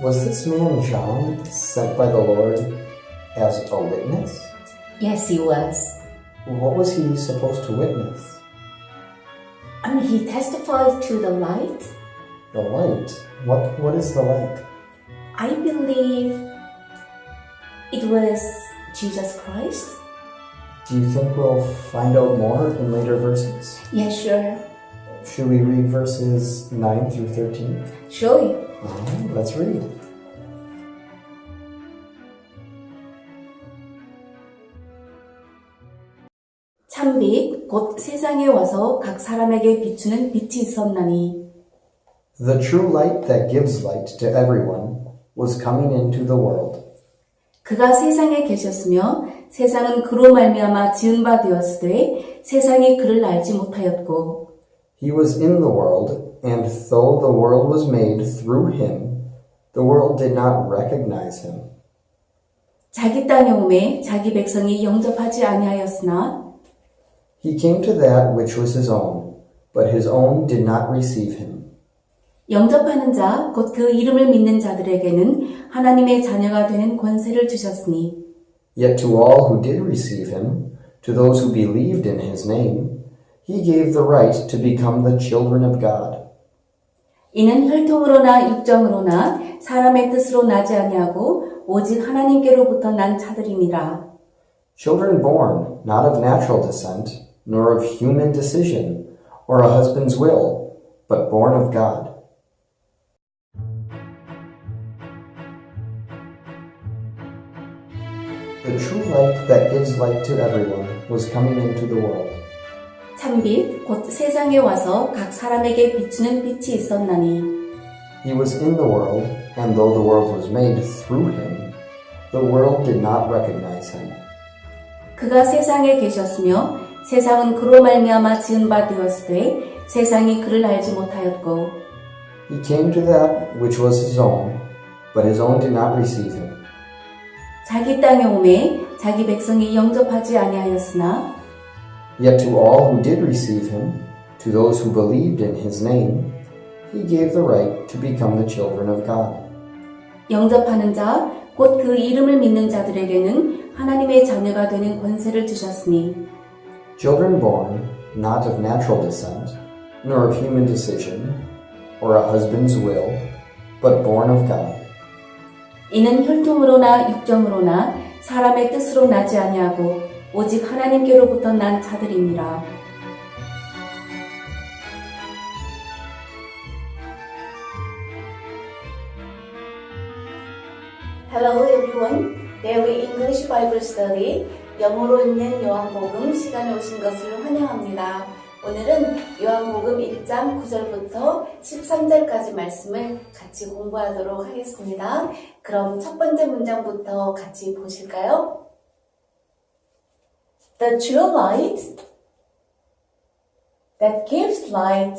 Was this man John sent by the Lord as a witness? Yes, he was. What was he supposed to witness? I mean, he testified to the light. The light. What what is the light? I believe it was Jesus Christ. Do you think we'll find out more in later verses? Yeah, sure. Should we read verses 9 through 13? Sure. Alright, let's read. 참빛 곧 세상에 와서 각 사람에게 비추는 빛이 있었나니 The true light that gives light to everyone was coming into the world. 그가 세상에 계셨으며 세상은 그로 말미암아 지은 바 되었으되 세상이 그를 알지 못하였고 He was in the world, and though the world was made through him, the world did not recognize him. 자기 땅에 오매 자기 백성이 영접하지 아니하였으나 He came to that which was his own, but his own did not receive him. 영접하는 자 곧 그 이름을 믿는 자들에게는 하나님의 자녀가 되는 권세를 주셨으니 Yet to all who did receive him, to those who believed in his name, he gave the right to become the children of God. 이는 혈통으로나 육정으로나 사람의 뜻으로 나지 아니하고 오직 하나님께로부터 난 자들이니라. Children born not of natural descent, nor of human decision, or a husband's will, but born of God. The true light that gives light to everyone was coming into the world. 참빛 곧 세상에 와서 각 사람에게 비추는 빛이 있었나니 He was in the world, and though the world was made through him, the world did not recognize him. 그가 세상에 계셨으며 세상은 그로 말미암아 지은 바 되었으되 세상이 그를 알지 못하였고 He came to that which was his own, but his own did not receive him. 자기 땅에 오매 자기 백성이 영접하지 아니하였으나 Yet to all who did receive him, to those who believed in his name, he gave the right to become the children of God. 영접하는 자 곧 그 이름을 믿는 자들에게는 하나님의 자녀가 되는 권세를 주셨으니 Children born not of natural descent, nor of human decision, or a husband's will, but born of God. 이는 혈통으로나 육정으로나 사람의 뜻으로 나지 아니하고 오직 하나님께로부터 난 Study 영어로 읽는 요한복음 시간에 오신 것을 환영합니다. 오늘은 요한복음 1장 9절부터 13절까지 말씀을 같이 공부하도록 하겠습니다. 그럼 첫 번째 문장부터 같이 보실까요? The true light that gives light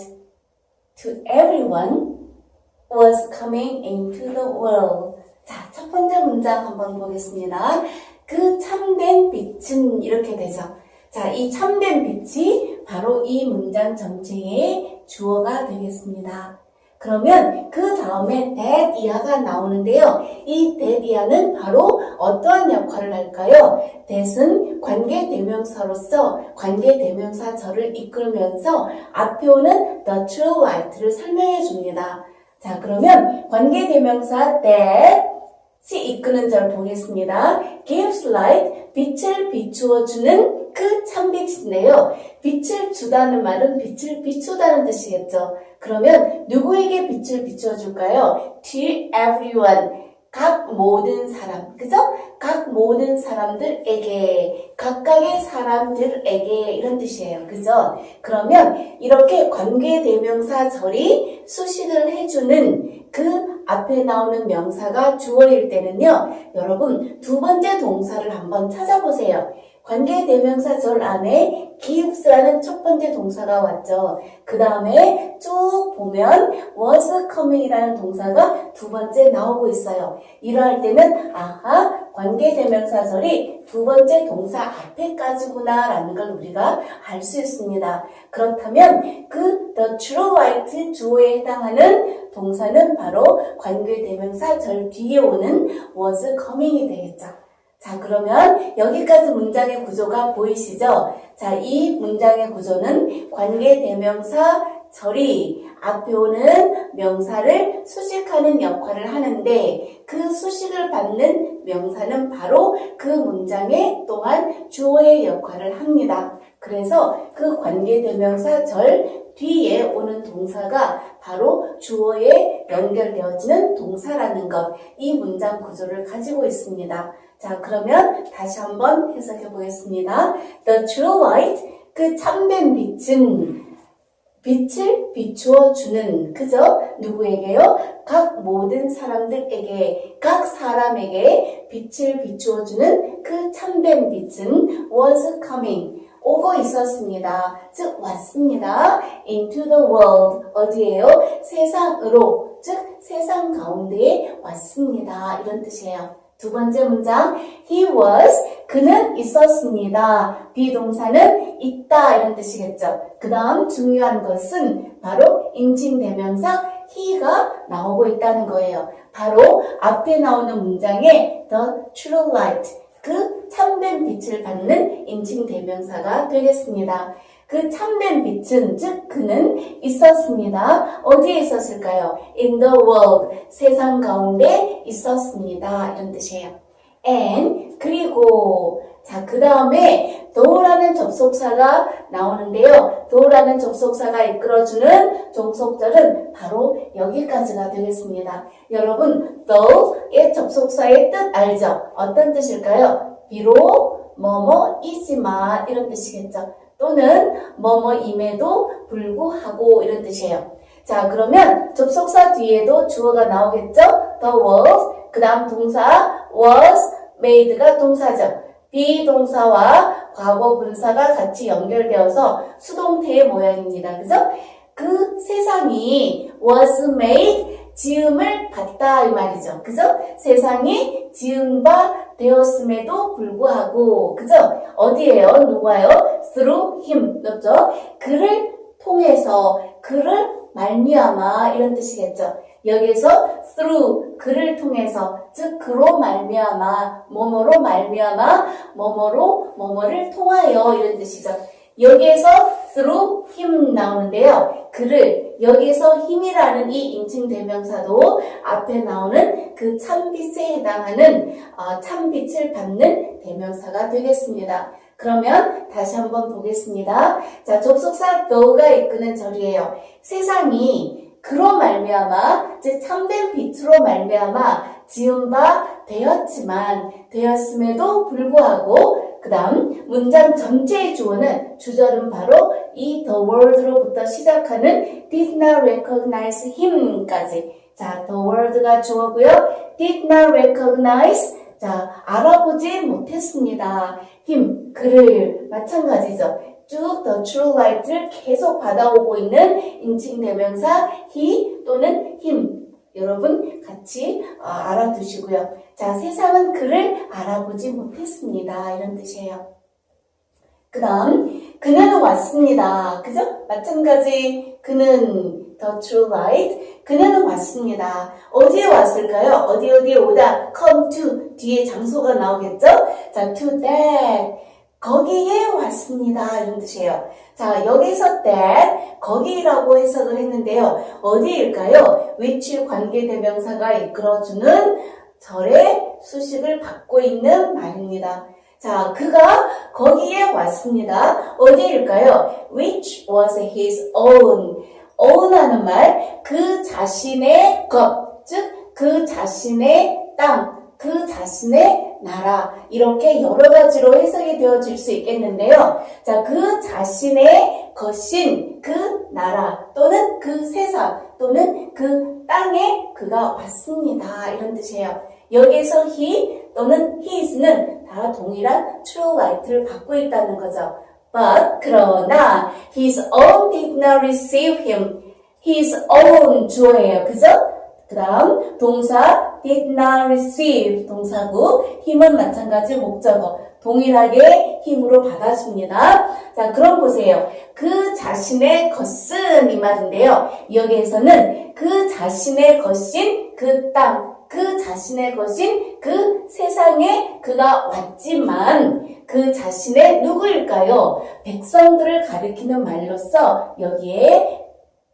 to everyone was coming into the world. 자, 첫 번째 문장 한번 보겠습니다. 그 참된 빛은 이렇게 되죠. 자, 이 참된 빛이 바로 이 문장 전체의 주어가 되겠습니다. 그러면 그 다음에 that 이하가 나오는데요. 이 that 이하는 바로 어떠한 역할을 할까요? that은 관계 대명사로서 관계 대명사 절을 이끌면서 앞에 오는 the true light를 설명해 줍니다. 자, 그러면 관계 대명사 that이 이끄는 절 보겠습니다. gives light, 빛을 비추어 주는 그 참빛인데요. 빛을 주다는 말은 빛을 비추다는 뜻이겠죠. 그러면 누구에게 빛을 비추어 줄까요? To everyone. 각 모든 사람. 그죠? 각 모든 사람들에게, 각각의 사람들에게 이런 뜻이에요. 그죠? 그러면 이렇게 관계대명사절이 수식을 해주는 그 앞에 나오는 명사가 주어일 때는요, 여러분 두 번째 동사를 한번 찾아보세요. 관계대명사 절 안에 gives라는 첫 번째 동사가 왔죠. 그 다음에 쭉 보면 was coming이라는 동사가 두 번째 나오고 있어요. 이러할 때는 아하 관계대명사절이 두 번째 동사 앞에까지구나 라는 걸 우리가 알 수 있습니다. 그렇다면 그 the true right 주어에 해당하는 동사는 바로 관계대명사절 뒤에 오는 was coming이 되겠죠. 자, 그러면 여기까지 문장의 구조가 보이시죠? 자, 이 문장의 구조는 관계 대명사 절이 앞에 오는 명사를 수식하는 역할을 하는데 그 수식을 받는 명사는 바로 그 문장에 또한 주어의 역할을 합니다. 그래서 그 관계 대명사 절 뒤에 오는 동사가 바로 주어에 연결되어지는 동사라는 것, 이 문장 구조를 가지고 있습니다. 자, 그러면 다시 한번 해석해 보겠습니다. The true light, 그 참된 빛은 빛을 비추어 주는, 그죠? 누구에게요? 각 모든 사람들에게, 각 사람에게 빛을 비추어 주는 그 참된 빛은 was coming. 오고 있었습니다. 즉, 왔습니다. into the world. 어디에요? 세상으로. 즉, 세상 가운데에 왔습니다. 이런 뜻이에요. 두 번째 문장, he was, 그는 있었습니다. 비동사는 있다, 이런 뜻이겠죠. 그 다음 중요한 것은 바로 인칭대명사 he가 나오고 있다는 거예요. 바로 앞에 나오는 문장에 the true light, 그 참된 빛을 받는 인칭 대명사가 되겠습니다. 그 참된 빛은 즉 그는 있었습니다. 어디에 있었을까요? In the world 세상 가운데 있었습니다. 이런 뜻이에요. And 그리고 자 그 다음에 though라는 접속사가 나오는데요. though라는 접속사가 이끌어주는 종속절은 바로 여기까지가 되겠습니다. 여러분 though의 접속사의 뜻 알죠? 어떤 뜻일까요? 비록 뭐뭐 이지만 이런 뜻이겠죠. 또는 뭐뭐임에도 불구하고 이런 뜻이에요. 자, 그러면 접속사 뒤에도 주어가 나오겠죠? The was, 그 다음 동사 was made가 동사죠. 비동사와 과거 분사가 같이 연결되어서 수동태의 모양입니다. 그죠? 그 세상이 was made, 지음을 받다 이 말이죠. 그죠? 세상이 지은 바 되었음에도 불구하고 그죠? 어디에요? 누가요? through him 그죠? 그를 통해서 그를 말미암아 이런 뜻이겠죠. 여기서 through 그를 통해서 즉 그로 말미암아 뭐뭐로 말미암아 뭐뭐로 뭐뭐를 통하여 이런 뜻이죠. 여기에서 through him 나오는데요. 그를 여기서 힘이라는 이 인칭 대명사도 앞에 나오는 그 참빛에 해당하는 어, 참빛을 받는 대명사가 되겠습니다. 그러면 다시 한번 보겠습니다. 자, 접속사 though가 이끄는 절이에요. 세상이 그로 말미암아 즉 참된 빛으로 말미암아 지은 바 되었지만 되었음에도 불구하고 그 다음 문장 전체의 주어는 주절은 바로 이 the world로부터 시작하는 did not recognize him까지. 자 the world가 주어고요. did not recognize 자 알아보지 못했습니다. him 그를 마찬가지죠 쭉 the true light를 계속 받아오고 있는 인칭대명사 he 또는 him 여러분 같이 어, 알아두시고요. 자, 세상은 그를 알아보지 못했습니다. 이런 뜻이에요. 그 다음, 그는 왔습니다. 그죠? 마찬가지, 그는 the true light. 그는 왔습니다. 어디에 왔을까요? 어디 어디에 오다, come to, 뒤에 장소가 나오겠죠? 자, to that. 거기에 왔습니다. 이런 뜻이에요. 자, 여기서 that, 거기라고 해석을 했는데요. 어디일까요? which 관계대명사가 이끌어주는 절의 수식을 받고 있는 말입니다. 자, 그가 거기에 왔습니다. 어디일까요? which was his own. own 하는 말, 그 자신의 것, 즉, 그 자신의 땅, 그 자신의 나라 이렇게 여러 가지로 해석이 되어질 수 있겠는데요. 자, 그 자신의 것인 그 나라 또는 그 세상 또는 그 땅에 그가 왔습니다. 이런 뜻이에요. 여기에서 he 또는 his는 다 동일한 true right를 갖고 있다는 거죠. But 그러나 his own did not receive him. his own 주어예요. 그죠? 그 다음 동사 did not receive 동사고 힘은 마찬가지 목적어 동일하게 힘으로 받아줍니다. 자, 그럼 보세요. 그 자신의 것은 이 말인데요. 여기에서는 그 자신의 것인 그 땅, 그 자신의 것인 그 세상에 그가 왔지만 그 자신의 누구일까요? 백성들을 가리키는 말로서 여기에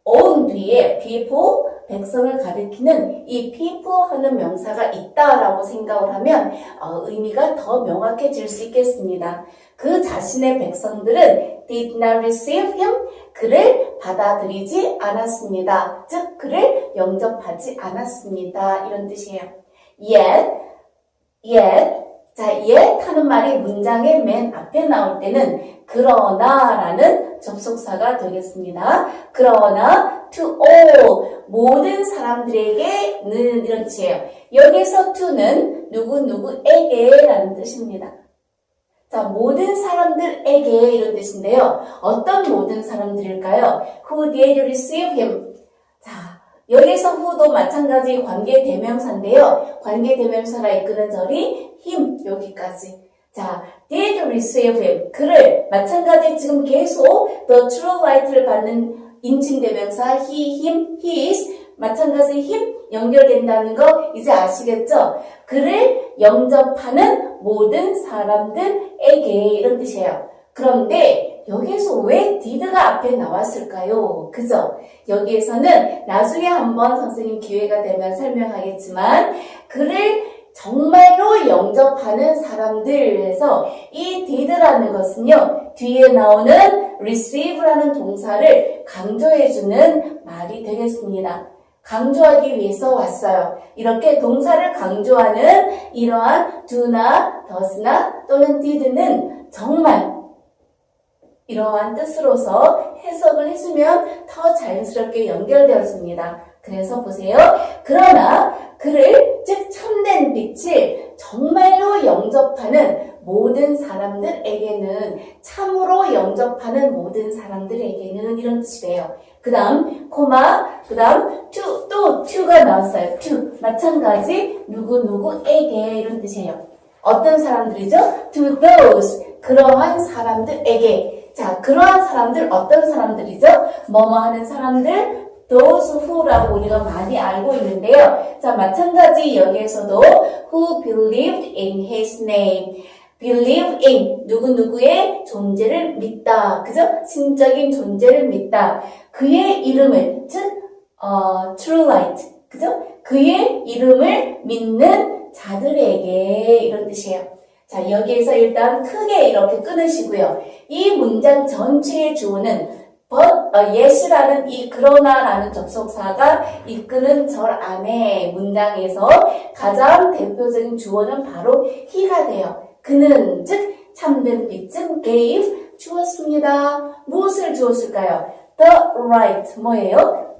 own 뒤에 people, 백성을 가리키는 이 people 하는 명사가 있다라고 생각을 하면 어, 의미가 더 명확해질 수 있겠습니다. 그 자신의 백성들은 did not receive him, 그를 받아들이지 않았습니다. 즉, 그를 영접하지 않았습니다. 이런 뜻이에요. yet, yet, 자, yet 하는 말이 문장의 맨 앞에 나올 때는 그러나 라는 접속사가 되겠습니다. 그러나 to all 모든 사람들에게는 이런 뜻이에요. 여기서 to는 누구 누구에게 라는 뜻입니다. 자, 모든 사람들에게 이런 뜻인데요. 어떤 모든 사람들일까요? Who did receive him? Who도 마찬가지 관계 대명사인데요. 관계 대명사가 이끄는 절이 him 여기까지. 자, did receive him. 그를 마찬가지 지금 계속 the true light를 받는 인칭 대명사 he, him, his 마찬가지 him 연결된다는 거 이제 아시겠죠? 그를 영접하는 모든 사람들에게 이런 뜻이에요. 그런데 여기에서 왜 did가 앞에 나왔을까요? 그죠? 여기에서는 나중에 한번 선생님 기회가 되면 설명하겠지만 그를 정말로 영접하는 사람들에서 이 did라는 것은요 뒤에 나오는 receive라는 동사를 강조해주는 말이 되겠습니다. 강조하기 위해서 왔어요. 이렇게 동사를 강조하는 이러한 do나 does나 또는 did는 정말 이러한 뜻으로서 해석을 해주면 더 자연스럽게 연결되었습니다. 그래서 보세요. 그러나 그를 즉 참된 빛을 정말로 영접하는 모든 사람들에게는 참으로 영접하는 모든 사람들에게는 이런 뜻이래요. 그 다음 코마 그 다음 to 또 to가 나왔어요. to 마찬가지 누구 누구에게 이런 뜻이에요. 어떤 사람들이죠? to those 그러한 사람들에게 자 그러한 사람들 어떤 사람들이죠? 뭐뭐 하는 사람들 those who라고 우리가 많이 알고 있는데요. 자 마찬가지 여기에서도 who believed in his name believe in 누구누구의 존재를 믿다. 그죠? 신적인 존재를 믿다. 그의 이름을, 즉, 어, true light. 그죠? 그의 이름을 믿는 자들에게 이런 뜻이에요. 자, 여기에서 일단 크게 이렇게 끊으시고요. 이 문장 전체의 주어는 but, 어, yes라는 이 그러나라는 접속사가 이끄는 절 안에 문장에서 가장 대표적인 주어는 바로 he가 돼요. 그는 즉 참된 빛은 gave 주었습니다. 무엇을 주었을까요? The right 뭐예요?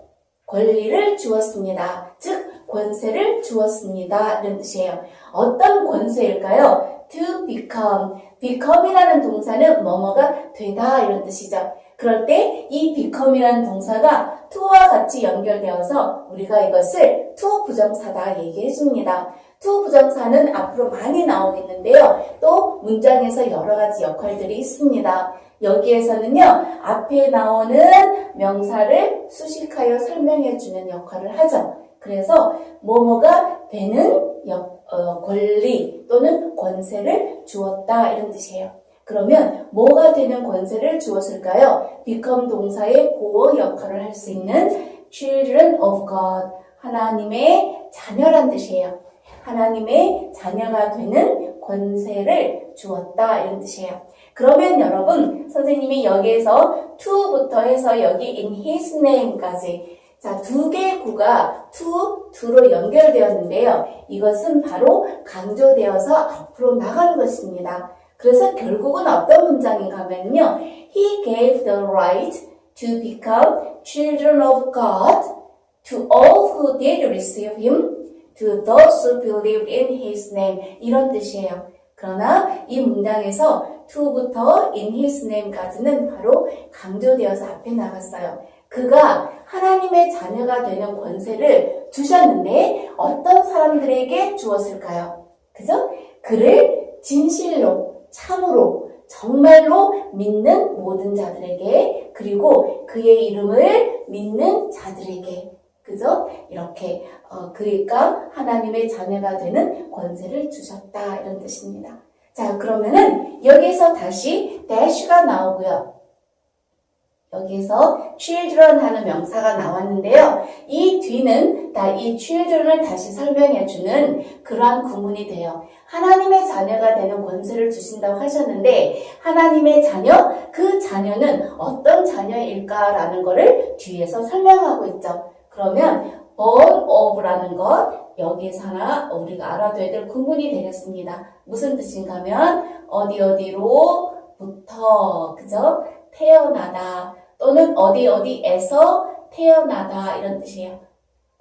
권리를 주었습니다. 즉 권세를 주었습니다. 이런 뜻이에요. 어떤 권세일까요? To become. become이라는 동사는 뭐뭐가 되다 이런 뜻이죠. 그럴 때 이 become이라는 동사가 to와 같이 연결되어서 우리가 이것을 to 부정사다 얘기해 줍니다. to 부정사는 앞으로 많이 나오겠는데요. 또 문장에서 여러 가지 역할들이 있습니다. 여기에서는요, 앞에 나오는 명사를 수식하여 설명해 주는 역할을 하죠. 그래서 뭐뭐가 되는 역, 어, 권리 또는 권세를 주었다 이런 뜻이에요. 그러면 뭐가 되는 권세를 주었을까요? become 동사의 보호 역할을 할 수 있는 children of God 하나님의 자녀란 뜻이에요. 하나님의 자녀가 되는 권세를 주었다 이런 뜻이에요. 그러면 여러분 선생님이 여기에서 to부터 해서 여기 in his name까지 자, 두 개의 구가 to, to로 연결되었는데요. 이것은 바로 강조되어서 앞으로 나가는 것입니다. 그래서 결국은 어떤 문장인가 하면요. He gave the right to become children of God to all who did receive him, to those who believed in his name. 이런 뜻이에요. 그러나 이 문장에서 to부터 in his name까지는 바로 강조되어서 앞에 나갔어요. 그가 하나님의 자녀가 되는 권세를 주셨는데 어떤 사람 사람들에게 주었을까요? 그죠? 그를 진실로, 참으로, 정말로 믿는 모든 자들에게, 그리고 그의 이름을 믿는 자들에게, 그죠? 이렇게, 어, 그러니까 하나님의 자녀가 되는 권세를 주셨다. 이런 뜻입니다. 자, 그러면은 여기서 다시 dash가 나오고요. 여기서 children 하는 명사가 나왔는데요. 이 뒤는 다 이 children을 다시 설명해주는 그러한 구문이 돼요. 하나님의 자녀가 되는 권세를 주신다고 하셨는데 하나님의 자녀, 그 자녀는 어떤 자녀일까라는 것을 뒤에서 설명하고 있죠. 그러면 born of라는 것 여기서 하나 우리가 알아둬야 될 구문이 되겠습니다. 무슨 뜻인가 하면 어디 어디로부터 그죠? 태어나다 또는 어디 어디에서 태어나다 이런 뜻이에요.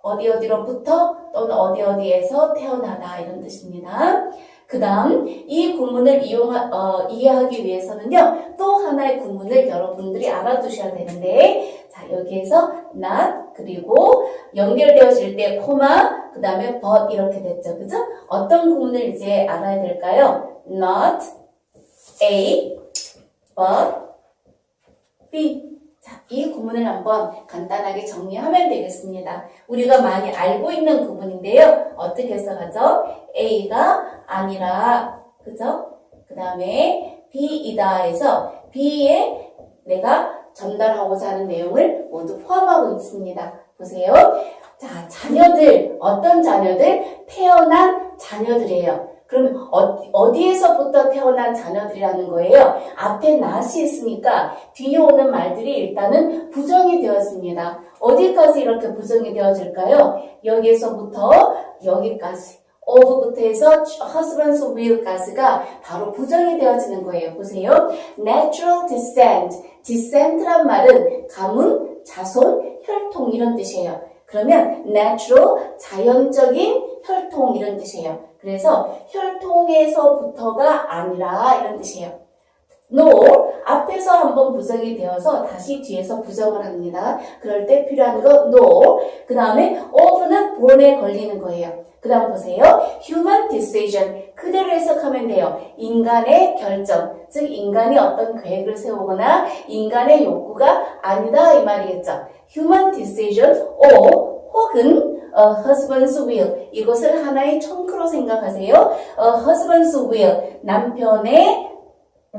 어디 어디로부터 또는 어디 어디에서 태어나다 이런 뜻입니다. 그 다음 이 구문을 이용하, 어, 이해하기 위해서는요 또 하나의 구문을 여러분들이 알아두셔야 되는데 자 여기에서 not 그리고 연결되어질 때 코마 그 다음에 but 이렇게 됐죠 그죠? 어떤 구문을 이제 알아야 될까요? not A but B 자, 이 구문을 한번 간단하게 정리하면 되겠습니다. 우리가 많이 알고 있는 구문인데요. 어떻게 해석하죠? A가 아니라, 그죠? 그 다음에 B이다 해서 B에 내가 전달하고자 하는 내용을 모두 포함하고 있습니다. 보세요. 자, 자녀들, 어떤 자녀들? 태어난 자녀들이에요. 그러면 어, 디에서부터 태어난 자녀들이라는 거예요? 앞에 not이 있으니까 뒤에 오는 말들이 일단은 부정이 되었습니다. 어디까지 이렇게 부정이 되어질까요? 여기에서부터 여기까지. of부터 해서 husband's will까지가 바로 부정이 되어지는 거예요. 보세요. natural descent. descent란 말은 가문, 자손, 혈통 이런 뜻이에요. 그러면 natural, 자연적인 혈통 이런 뜻이에요. 그래서 혈통에서부터가 아니라 이런 뜻이에요. no 앞에서 한번 부정이 되어서 다시 뒤에서 부정을 합니다. 그럴 때 필요한 거 no 그 다음에 of는 born에 걸리는 거예요. 그 다음 보세요. human decision 그대로 해석하면 돼요. 인간의 결정 즉 인간이 어떤 계획을 세우거나 인간의 욕구가 아니다 이 말이겠죠. human decision or 혹은 어, husband's will 이것을 하나의 청크로 생각하세요. 어, husband's will 남편의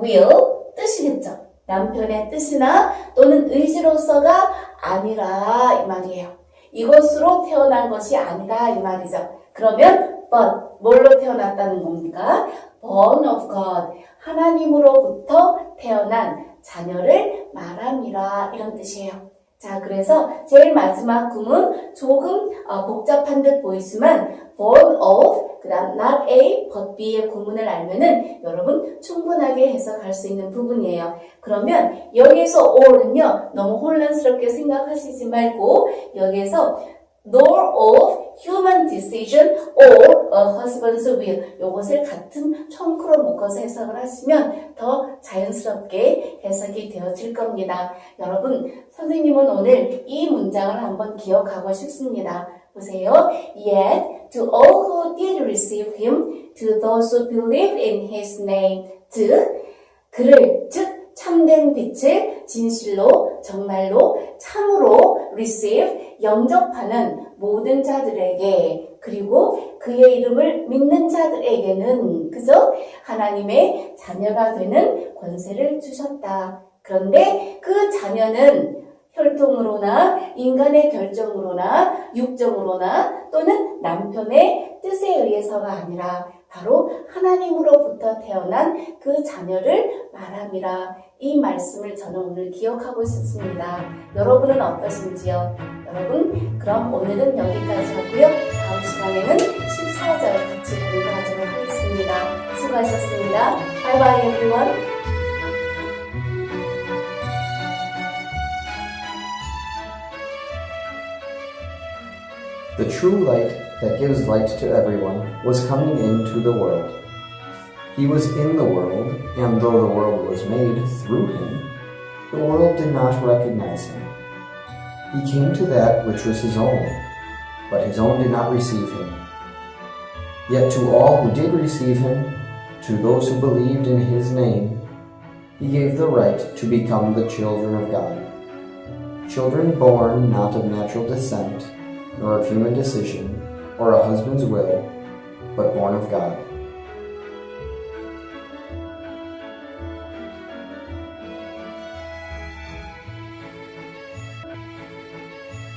will 뜻이겠죠. 남편의 뜻이나 또는 의지로서가 아니라 이 말이에요. 이것으로 태어난 것이 아니다 이 말이죠. 그러면 but 뭘로 태어났다는 겁니까? born of God 하나님으로부터 태어난 자녀를 말함이라 이런 뜻이에요. 자, 그래서 제일 마지막 구문 조금 어, 복잡한 듯 보이지만 born of 그 다음 not A but B의 구문을 알면은 여러분 충분하게 해석할 수 있는 부분이에요. 그러면 여기서 or는요 너무 혼란스럽게 생각하시지 말고 여기서 nor of human decision or a husband's will 요것을 같은 청크로 묶어서 해석을 하시면 더 자연스럽게 해석이 되어질 겁니다. 여러분 선생님은 오늘 이 문장을 한번 기억하고 싶습니다. 보세요. Yet to all who did receive him, to those who believed in his name, 즉 그를 즉 참된 빛을 진실로 정말로 참으로 receive 영접하는 모든 자들에게 그리고 그의 이름을 믿는 자들에게는 그저 하나님의 자녀가 되는 권세를 주셨다. 그런데 그 자녀는 혈통으로나 인간의 결정으로나 육정으로나 또는 남편의 뜻에 의해서가 아니라 바로 하나님으로부터 태어난 그 자녀를 말함이라 이 말씀을 저는 오늘 기억하고 싶습니다. 여러분은 어떠신지요? 여러분 그럼 오늘은 여기까지 하고요. 다음 시간에는 14절 같이 공부하도록 하겠습니다. 수고하셨습니다. 바이바이 everyone. The true light that gives light to everyone was coming into the world. He was in the world, and though the world was made through him, the world did not recognize him. He came to that which was his own, but his own did not receive him. Yet to all who did receive him, to those who believed in his name, he gave the right to become the children of God. Children born not of natural descent, nor of human decision, or a husband's will, but born of God.